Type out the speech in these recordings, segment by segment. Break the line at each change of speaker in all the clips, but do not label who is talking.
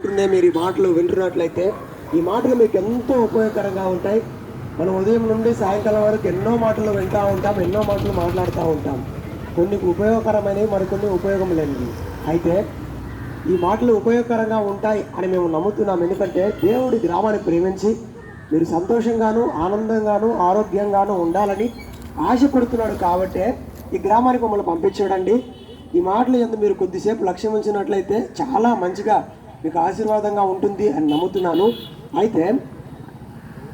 ఉంటుందే మీరు ఈ మాటలు వింటున్నట్లయితే ఈ మాటలు మీకు ఎంతో ఉపయోగకరంగా ఉంటాయి. మనం ఉదయం నుండి సాయంకాలం వరకు ఎన్నో మాటలు వింటూ ఉంటాం ఎన్నో మాటలు మాట్లాడుతూ ఉంటాం. కొన్ని ఉపయోగకరమైనవి మరికొన్ని ఉపయోగం లేనివి. అయితే ఈ మాటలు ఉపయోగకరంగా ఉంటాయి అని మేము నమ్ముతున్నాం. ఎందుకంటే దేవుడి గ్రామాన్ని ప్రేమించి మీరు సంతోషంగాను ఆనందంగాను ఆరోగ్యంగాను ఉండాలని ఆశపడుతున్నాడు కాబట్టే ఈ గ్రామానికి మమ్మల్ని పంపించాడండి. ఈ మాటలు ఎందుకు మీరు కొద్దిసేపు లక్ష్యం ఉంచినట్లయితే చాలా మంచిగా మీకు ఆశీర్వాదంగా ఉంటుంది అని నమ్ముతున్నాను. అయితే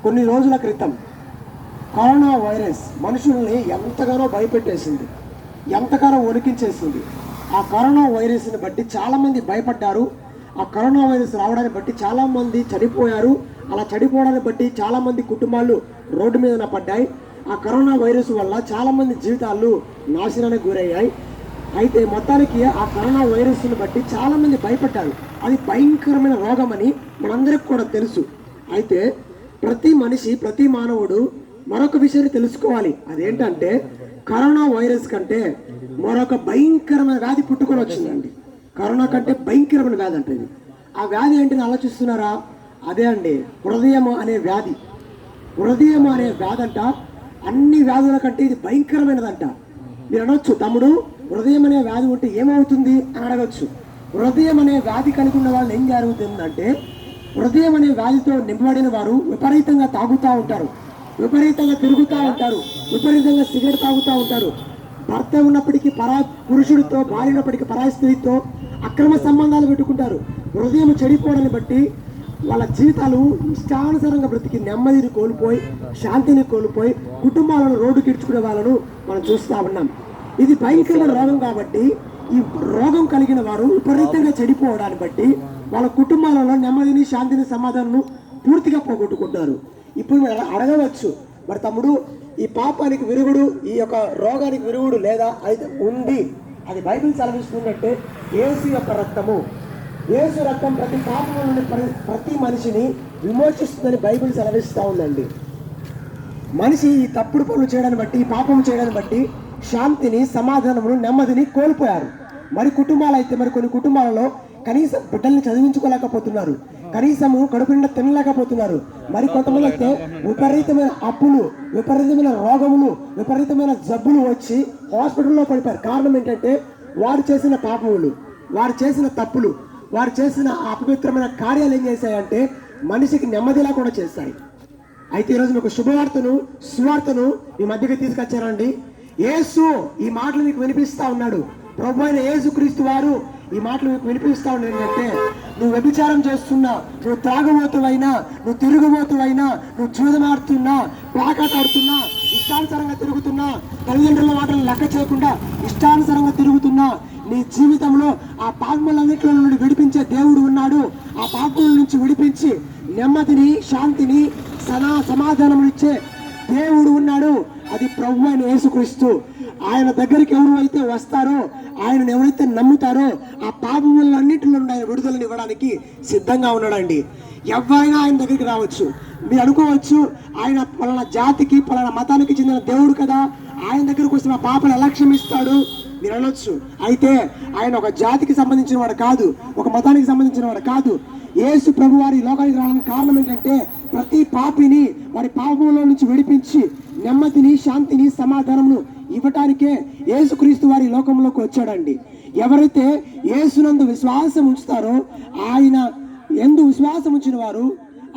కొన్ని రోజుల క్రితం కరోనా వైరస్ మనుషుల్ని ఎంతగానో భయపెట్టేసింది ఎంతగానో వణికించేసింది ఆ కరోనా వైరస్ని బట్టి చాలామంది భయపడ్డారు. ఆ కరోనా వైరస్ రావడాన్ని బట్టి చాలామంది చనిపోయారు. అలా చనిపోవడాన్ని బట్టి చాలామంది కుటుంబాలు రోడ్డు మీద పడ్డాయి. ఆ కరోనా వైరస్ వల్ల చాలామంది జీవితాలు నాశనానికి గురయ్యాయి. అయితే మొత్తానికి ఆ కరోనా వైరస్ని బట్టి చాలామంది భయపడ్డారు. అది భయంకరమైన రోగం అని మనందరికి కూడా తెలుసు. అయితే ప్రతి మనిషి ప్రతి మానవుడు మరొక విషయాన్ని తెలుసుకోవాలి. అదేంటంటే కరోనా వైరస్ కంటే మరొక భయంకరమైన వ్యాధి పుట్టుకొని వచ్చిందండి. కరోనా కంటే భయంకరమైన వ్యాధి అంటే ఇది. ఆ వ్యాధి ఏంటని ఆలోచిస్తున్నారా? అదే అండి హృదయం అనే వ్యాధి. హృదయం అనే వ్యాధి అంట. అన్ని వ్యాధుల కంటే ఇది భయంకరమైనదంట. మీరు అనొచ్చు తమ్ముడు హృదయం అనే వ్యాధి ఉంటే ఏమవుతుంది అని అడగచ్చు. హృదయం అనే వ్యాధి కలిగి ఉన్న వాళ్ళు ఏం జరుగుతుందంటే హృదయం అనే వ్యాధితో నింపబడిన వారు విపరీతంగా తాగుతూ ఉంటారు. విపరీతంగా తిరుగుతూ ఉంటారు. విపరీతంగా సిగరెట్ తాగుతూ ఉంటారు. భర్త ఉన్నప్పటికీ పరా పురుషుడితో భార్య ఉన్నప్పటికీ పరాయి స్త్రీతో అక్రమ సంబంధాలు పెట్టుకుంటారు. హృదయం చెడిపోవడాన్ని బట్టి వాళ్ళ జీవితాలు ఇష్టానుసారంగా బ్రతికి నెమ్మదిని కోల్పోయి శాంతిని కోల్పోయి కుటుంబాలను రోడ్డు ఇడ్చుకునే వాళ్ళను మనం చూస్తూ ఉన్నాం. ఇది భయంకరమైన రోగం కాబట్టి ఈ రోగం కలిగిన వారు విపరీతంగా చెడిపోవడాన్ని బట్టి వాళ్ళ కుటుంబాలలో నెమ్మదిని శాంతిని సమాధానం పూర్తిగా పోగొట్టుకుంటారు. ఇప్పుడు మీరు అడగవచ్చు మరి తమ్ముడు ఈ పాపానికి విరుగుడు ఈ యొక్క రోగానికి విరుగుడు లేదా? అయితే ఉంది. అది బైబిల్ సెలవిస్తుందంటే ఏసు యొక్క రక్తము యేసు రక్తం ప్రతి పాపం నుండి ప్ర- ప్రతి మనిషిని విమోచిస్తుందని బైబిల్ సెలవిస్తూ ఉందండి. మనిషి ఈ తప్పుడు పనులు చేయడాన్ని బట్టి పాపం చేయడాన్ని బట్టి శాంతిని సమాధానమును నెమ్మదిని కోల్పోయారు. మరి కుటుంబాలు అయితే మరి కొన్ని కుటుంబాలలో కనీసం బిడ్డల్ని చదివించుకోలేకపోతున్నారు. కనీసము కడుపు నిండా తినలేకపోతున్నారు. మరి కొంతమంది అయితే విపరీతమైన అప్పులు విపరీతమైన రోగములు విపరీతమైన జబ్బులు వచ్చి హాస్పిటల్లో పడిపోయారు. కారణం ఏంటంటే వారు చేసిన పాపములు వారు చేసిన తప్పులు వారు చేసిన అపవిత్రమైన కార్యాలు ఏం చేశాయంటే మనిషికి నెమ్మదిలా కూడా చేస్తాయి అయితే ఈరోజు మీకు శుభవార్తను సువార్తను మీ మధ్యకి తీసుకొచ్చారండి. ఏసు ఈ మాటలు మీకు వినిపిస్తా ఉన్నాడు. ప్రభు అయిన ఏసు క్రీస్తు వారు ఈ మాటలు మీకు వినిపిస్తా ఉన్నాడు ఏంటంటే నువ్వు వ్యభిచారం చేస్తున్నా నువ్వు త్రాగబోతువైనా నువ్వు తిరుగుబోతువైనా నువ్వు చూదమాడుతున్నా పాకాటాడుతున్నా ఇష్టానుసారంగా తిరుగుతున్న తల్లిదండ్రుల మాటలు లెక్క చేయకుండా ఇష్టానుసారంగా తిరుగుతున్నా నీ జీవితంలో ఆ పాపములన్నింటిలో నుండి విడిపించే దేవుడు ఉన్నాడు. ఆ పాపముల నుంచి విడిపించి నెమ్మదిని శాంతిని సనా సమాధానం ఇచ్చే దేవుడు ఉన్నాడు. అది ప్రభు అయిన యేసుక్రీస్తు. ఆయన దగ్గరికి ఎవరు అయితే వస్తారో ఆయనను ఎవరైతే నమ్ముతారో ఆ పాపములన్నింటిలో నుండి ఆయన విడుదలను ఇవ్వడానికి సిద్ధంగా ఉన్నాడండి. ఎవరైనా ఆయన దగ్గరికి రావచ్చు. మీరు అనుకోవచ్చు ఆయన పలానా జాతికి పలానా మతానికి చెందిన దేవుడు కదా. ఆయన దగ్గరకు వస్తే మా పాపను ఎలా క్షమిస్తాడు? మీరు అనొచ్చు. అయితే ఆయన ఒక జాతికి సంబంధించిన వాడు కాదు ఒక మతానికి సంబంధించిన వాడు కాదు. యేసు ప్రభు వారి లోకానికి రావడానికి కారణం ఏంటంటే ప్రతి పాపిని వారి పాపంలో నుంచి విడిపించి నెమ్మదిని శాంతిని సమాధానమును ఇవ్వటానికే యేసుక్రీస్తు వారి లోకంలోకి వచ్చాడండి. ఎవరైతే యేసునందు విశ్వాసం ఉంచుతారో ఆయన ఎందు విశ్వాసం ఉంచిన వారు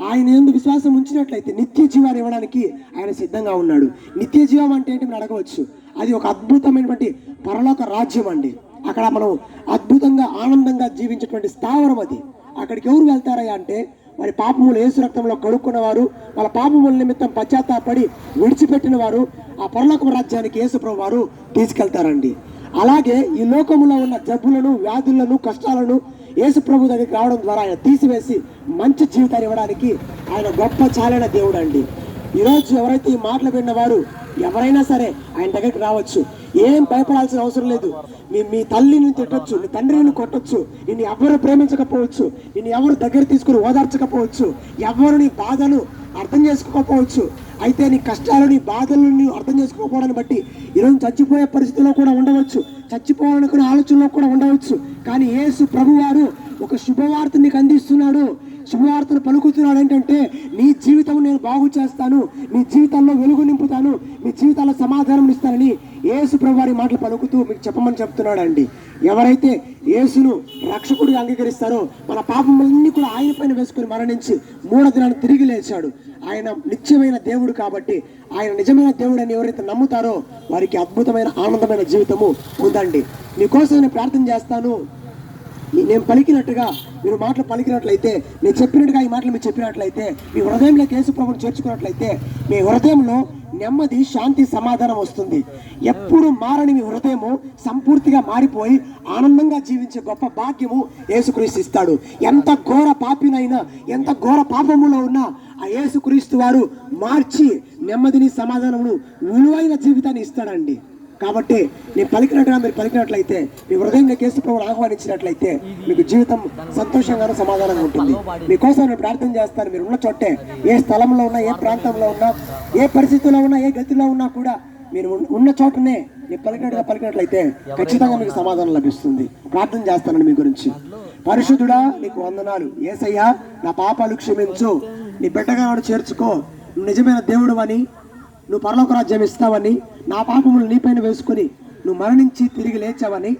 ఆయన ఎందుకు విశ్వాసం ఉంచినట్లయితే నిత్య జీవాన్ని ఇవ్వడానికి ఆయన సిద్ధంగా ఉన్నాడు. నిత్య జీవం అంటే ఏంటి మీరు అడగవచ్చు. అది ఒక అద్భుతమైనటువంటి పరలోక రాజ్యం అండి. అక్కడ మనం అద్భుతంగా ఆనందంగా జీవించేటువంటి స్థావరం అది. అక్కడికి ఎవరు వెళ్తారయ్యా అంటే వారి పాపములు ఏసు రక్తంలో కడుక్కున్న వారు వాళ్ళ పాపముల నిమిత్తం పశ్చాత్తాపడి విడిచిపెట్టిన వారు ఆ పరలోక రాజ్యానికి యేసుప్రభు వారు తీసుకెళ్తారండి. అలాగే ఈ లోకములో ఉన్న జబ్బులను వ్యాధులను కష్టాలను యేసు ప్రభు దగ్గరికి రావడం ద్వారా ఆయన తీసివేసి మంచి జీవితాన్ని ఇవ్వడానికి ఆయన గొప్ప చాలైన దేవుడు అండి ఈరోజు ఎవరైతే ఈ మాటలు విన్నవారు ఎవరైనా సరే ఆయన దగ్గరికి రావచ్చు. ఏం భయపడాల్సిన అవసరం లేదు. మీ మీ తల్లిని తిట్టొచ్చు నీ తండ్రిని కొట్టచ్చు నిన్ను ఎవరు ప్రేమించకపోవచ్చు నిన్ను ఎవరు దగ్గర తీసుకుని ఓదార్చకపోవచ్చు ఎవరు నీ బాధను అర్థం చేసుకోకపోవచ్చు. అయితే నీ కష్టాలు నీ బాధలను నీవు అర్థం చేసుకోకపోవడాన్ని బట్టి ఈరోజు చచ్చిపోయే పరిస్థితిలో కూడా ఉండవచ్చు. చచ్చిపోవాలనుకునే ఆలోచనలో కూడా ఉండవచ్చు. కానీ యేసు ప్రభువారు ఒక శుభవార్త నీకు అందిస్తున్నాడు. శుభవార్తను పలుకుతున్నాడు ఏంటంటే నీ జీవితం నేను బాగు చేస్తాను. నీ జీవితంలో వెలుగు నింపుతాను. మీ జీవితాల్లో సమాధానం ఇస్తానని యేసు ప్రభువారి మాటలు పలుకుతూ మీకు చెప్పమని చెప్తున్నాడండి. ఎవరైతే యేసును రక్షకుడిగా అంగీకరిస్తారో మన పాపములన్నీ కూడా ఆయన పైన వేసుకుని మరణించి మూడో దినాన్ని తిరిగి లేచాడు. ఆయన నిత్యమైన దేవుడు కాబట్టి ఆయన నిజమైన దేవుడు అని ఎవరైతే నమ్ముతారో వారికి అద్భుతమైన ఆనందమైన జీవితము ఉందండి. మీకోసం నేను ప్రార్థన చేస్తాను. నేను పలికినట్టుగా మీరు మాటలు పలికినట్లయితే నేను చెప్పినట్టుగా ఈ మాటలు మీరు చెప్పినట్లయితే మీ హృదయంలోకి కేసు ప్రభుని చేర్చుకున్నట్లయితే మీ హృదయంలో నెమ్మది శాంతి సమాధానం వస్తుంది. ఎప్పుడు మారని మీ హృదయము సంపూర్తిగా మారిపోయి ఆనందంగా జీవించే గొప్ప భాగ్యము యేసుక్రీస్తు ఇస్తాడు. ఎంత ఘోర పాపినైనా ఎంత ఘోర పాపములో ఉన్నా ఆ యేసుక్రీస్తు వారు మార్చి నెమ్మదిని సమాధానమును విలువైన జీవితాన్ని ఇస్తాడండి. కాబట్టి నేను పలికినట్టుగా మీరు పలికినట్లయితే మీ హృదయంలో కేసు ప్రభువును ఆహ్వానించినట్లయితే మీకు జీవితం సంతోషంగాను సమాధానంగా ఉంటుంది. మీకోసం నేను ప్రార్థన చేస్తాను. మీరు ఉన్న చోటే ఏ స్థలంలో ఉన్నా ఏ ప్రాంతంలో ఉన్నా ఏ పరిస్థితిలో ఉన్నా ఏ గతిలో ఉన్నా కూడా మీరు ఉన్న- చోటనే నేను పలికినట్టుగా పలికినట్లయితే ఖచ్చితంగా మీకు సమాధానం లభిస్తుంది. ప్రార్థన చేస్తానండి మీ గురించి. పరిశుద్ధుడా నీకు వందనాలు. ఏసయ్యా నా పాపాలు క్షమించు. నీ బిడ్డగా చేర్చుకో. నువ్వు నిజమైన దేవుడు అని నువ్వు పరలోక రాజ్యం ఇస్తావని నా పాపములు నీపైన వేసుకొని నువ్వు మరణించి తిరిగి లేచావని